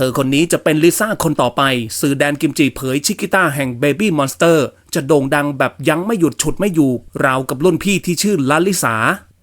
เธอคนนี้จะเป็นลิซ่าคนต่อไป สื่อแดนกิมจิเผยชิกิต้าแห่ง Baby Monster จะโด่งดังแบบยังไม่หยุดฉุดไม่อยู่ ราวกับรุ่นพี่ที่ชื่อลาลิสา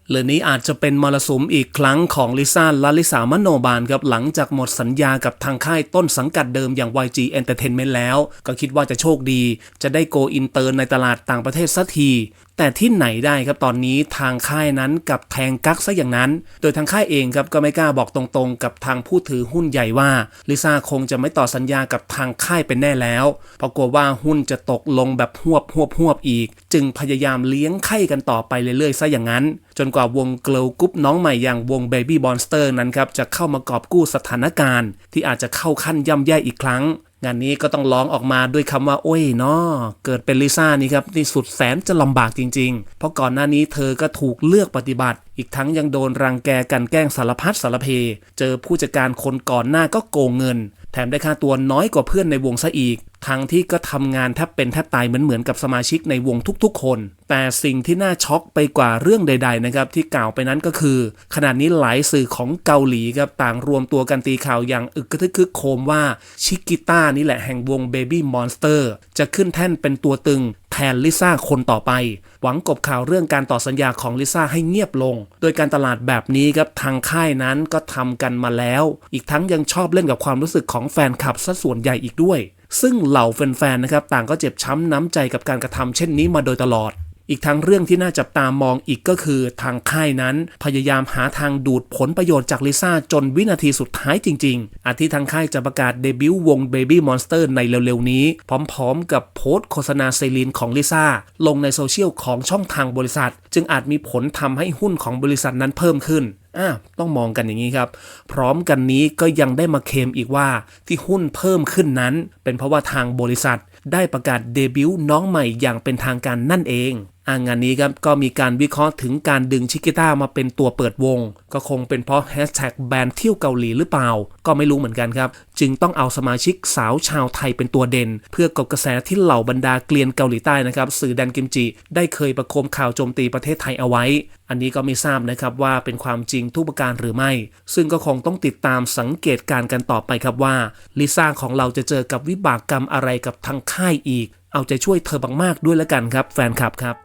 เรื่องนี้อาจจะเป็นมรสุมอีกครั้งของลิซ่าลาลิสามโนบาลครับหลังจากหมดสัญญากับทางค่ายต้นสังกัดเดิมอย่าง YG Entertainment แล้ว ก็คิดว่าจะโชคดี จะได้โกอินเตอร์ในตลาดต่างประเทศสักที แต่ที่ไหนได้ครับตอนนี้ทางค่ายนั้นกับแทงกักซะอย่างนั้น โดยทางค่ายเองครับก็ไม่กล้าบอกตรงๆ กับทางผู้ถือหุ้นใหญ่ว่าลิซ่าคงจะไม่ต่อสัญญากับทางค่ายเป็นแน่แล้วเพราะกลัวว่าหุ้นจะตกลงแบบหวบหวบหวบอีก จึงพยายามเลี้ยงไข่กันต่อไปเรื่อยๆซะอย่างนั้น จนกว่าวงเกลกุ๊ปน้องใหม่อย่างวง Baby Monster นั้นครับจะเข้ามากอบกู้สถานการณ์ ที่อาจจะเข้าขั้นย่ำแย่อีกครั้ง งานนี้ก็ต้องร้องออกมาด้วยคำว่าโอ้ยเนาะเกิดเป็นลิซ่านี่ครับนี่สุดแสนจะลำบากจริง ๆ เพราะก่อนหน้านี้เธอก็ถูกเลือกปฏิบัติ อีกทั้งยังโดนรังแกกันแกล้งสารพัดสารเพ เจอผู้จัดการคนก่อนหน้าก็โกงเงิน แถมได้ค่าตัวน้อยกว่าเพื่อนในวงซะอีก ทั้งที่ก็ทำงานแทบเป็นแทบตายเหมือนเหมือนกับสมาชิกในวงทุกๆคน แต่สิ่งที่น่าช็อกไปกว่าเรื่องใด ๆ นะครับ ที่กล่าวไปนั้นก็คือ ขณะนี้หลายสื่อของเกาหลีครับต่างรวมตัวกันตีข่าวอย่างอึกทึกคึกโคมว่าชิกิต้านี่แหละแห่งวง Baby Monster จะขึ้นแท่นเป็นตัวตึง แทนลิซ่าคนต่อไป หวังกบข่าวเรื่องการต่อสัญญาของลิซ่าให้เงียบลง โดยการตลาดแบบนี้ครับทางค่ายนั้นก็ทำกันมาแล้ว อีกทั้งยังชอบเล่นกับความรู้สึกของแฟนคลับซะส่วนใหญ่อีกด้วย ซึ่งเหล่าแฟนๆนะครับต่างก็เจ็บช้ำน้ำใจกับการกระทำเช่นนี้มาโดยตลอด อีกทั้งเรื่องที่น่าจับตามองอีกก็คือทางค่ายนั้น พยายามหาทางดูดผลประโยชน์จากลิซ่าจนวินาทีสุดท้ายจริง ๆ อาทิทางค่ายจะประกาศเดบิวต์วง Baby Monster ในเร็วๆ นี้ พร้อมๆ กับโพสต์โฆษณาเซรีนของลิซ่า ลงในโซเชียลของช่องทางบริษัท จึงอาจมีผลทำให้หุ้นของบริษัทนั้นเพิ่มขึ้นอ่าต้องมองกันอย่างนี้ครับ พร้อมกันนี้ก็ยังได้มาเคมอีกว่าที่หุ้นเพิ่มขึ้นนั้น เป็นเพราะว่าทางบริษัท ได้ประกาศเดบิวต์น้องใหม่อย่างเป็นทางการนั่นเอง งานนี้ครับก็มีการวิเคราะห์ถึงการดึงชิกิต้ามาเป็นตัวเปิดวง ก็คงเป็นเพราะแฮชแท็กแบนเที่ยวเกาหลีหรือเปล่า ก็ไม่รู้เหมือนกันครับ จึงต้องเอาสมาชิกสาวชาวไทยเป็นตัวเด่น เพื่อกบกระแสที่เหล่าบรรดาเกลียนเกาหลีใต้นะครับสื่อแดนกิมจิ ได้เคยประโคมข่าวโจมตีประเทศไทยเอาไว้ อันนี้ก็ไม่ทราบนะครับว่าเป็นความจริงทุกประการหรือไม่ ซึ่งก็คงต้องติดตามสังเกตการณ์กันต่อไปครับว่าลิซ่าของเราจะเจอกับวิบากกรรมอะไรกับทางค่ายอีก เอาใจช่วยเธอบังมากด้วยแล้วกันครับ แฟนคลับครับ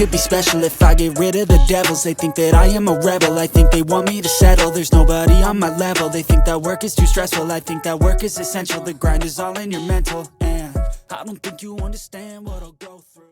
could be special if I get rid of the devils. They think that I am a rebel. I think they want me to settle. There's nobody on my level. They think that work is too stressful. I think that work is essential. The grind is all in your mental. And I don't think you understand what I'll go through